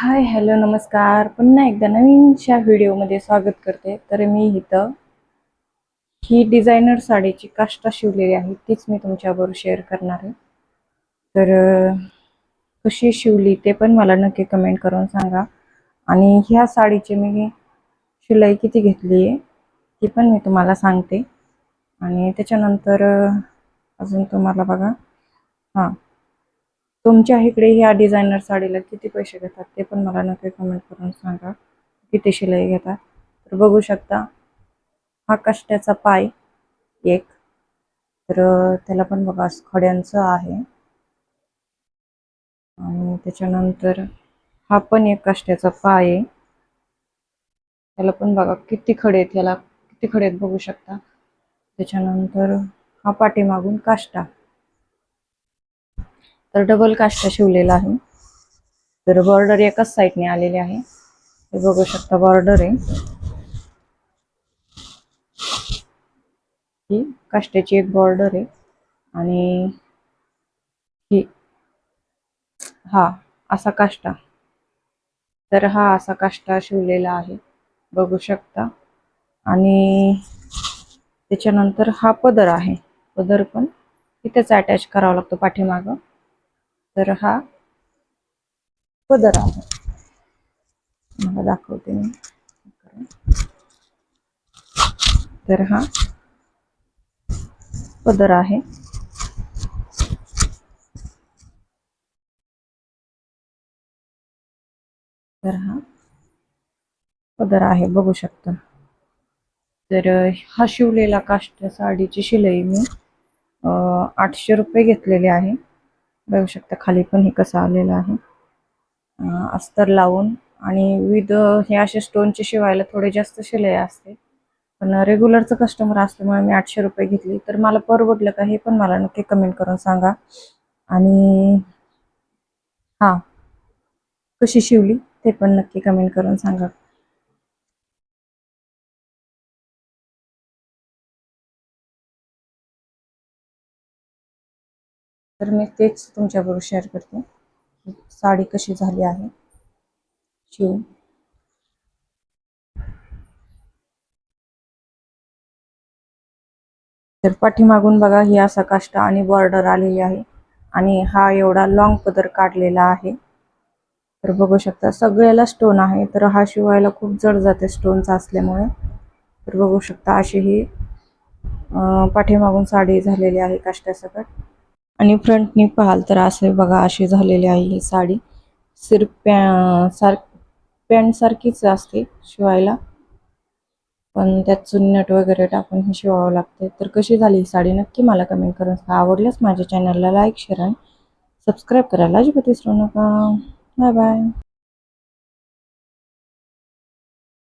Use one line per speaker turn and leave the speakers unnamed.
Hi hello नमस्कार. पुन्हा एकदा नवीनशा व्हिडिओमध्ये स्वागत करते. तर मी इथं ही डिझायनर साडीची काष्टा शिवलेली आहे. तीच मी तुमच्याबरोबर शेअर करणार आहे. तर कशी शिवली ते पण मला नक्की कमेंट करून सांगा. आणि ह्या साडीची मी शिलाई किती घेतली आहे ती पण मी तुम्हाला सांगते. आणि त्याच्यानंतर अजून तुम्हाला बघा. हां. तुमच्या इकडे ह्या डिझायनर साडीला किती पैसे घेतात ते पण मला नक्की कमेंट करून सांगा. किती शिलाई घेतात? तर बघू शकता हा कष्टाचा पाय एक. तर त्याला पण बघा खड्यांचं आहे. आणि त्याच्यानंतर हा पण एक काष्ट्याचा पाय आहे. त्याला पण बघा किती खडे आहेत याला किती खडे आहेत बघू शकता. त्याच्यानंतर हा पाठीमागून काष्टा. तर डबल काष्टा शिवलेला आहे. तर बॉर्डर एकाच साईडने आलेली आहे. हे बघू शकता बॉर्डर आहे. ही काष्ट्याची एक बॉर्डर आहे. आणि ही हा असा काष्टा तर हा असा काष्टा शिवलेला आहे. बघू शकता. आणि त्याच्यानंतर हा पदर आहे. पदर पण इथेच अटॅच करावा लागतो पाठीमागं. तर हा पदर आहे मला दाखवते मी. तर हा पदर आहे. तर हा पदर आहे बघू शकता. तर हा शिवलेला काष्ट साडीची शिलाई मी अं, आठशे रुपये घेतलेले आहे. बघू शकता खाली पण हे कसं आलेलं आहे. अस्तर लावून आणि विविध हे असे स्टोनचे शिवायला थोडे जास्त शिलाई असते. पण रेग्युलरचं कस्टमर असल्यामुळे मी आठशे रुपये घेतली. तर मला परवडलं का हे पण मला नक्की कमेंट करून सांगा. आणि हां कशी शिवली ते पण नक्की कमेंट करून सांगा. तर मी तेच तुमच्याबरोबर शेअर करते. साडी कशी झाली आहे? शिवून. तर पाठीमागून बघा ही असा काष्टा आणि बॉर्डर आलेली आहे. आणि हा एवढा लॉंग पदर काढलेला आहे. तर बघू शकता सगळ्याला स्टोन आहे. तर हा शिवायला खूप जड जाते स्टोनचा असल्यामुळे. तर बघू शकता अशी ही पाठीमागून साडी झालेली आहे काष्ट्यासकट आणि फ्रंटनी पाहाल तर असे बघा अशी झालेली आहे ही साडी. सिर पॅ सार पॅन्टसारखीच असते शिवायला. पण त्यात चुन्नट वगैरे टाकून ही शिवावं लागते. तर कशी झाली ही साडी? नक्की मला कमेंट करून सांगा. आवडल्यास माझ्या चॅनलला लाईक शेअर आणि सबस्क्राईब करायला अजिबात विसरू नका. Bye bye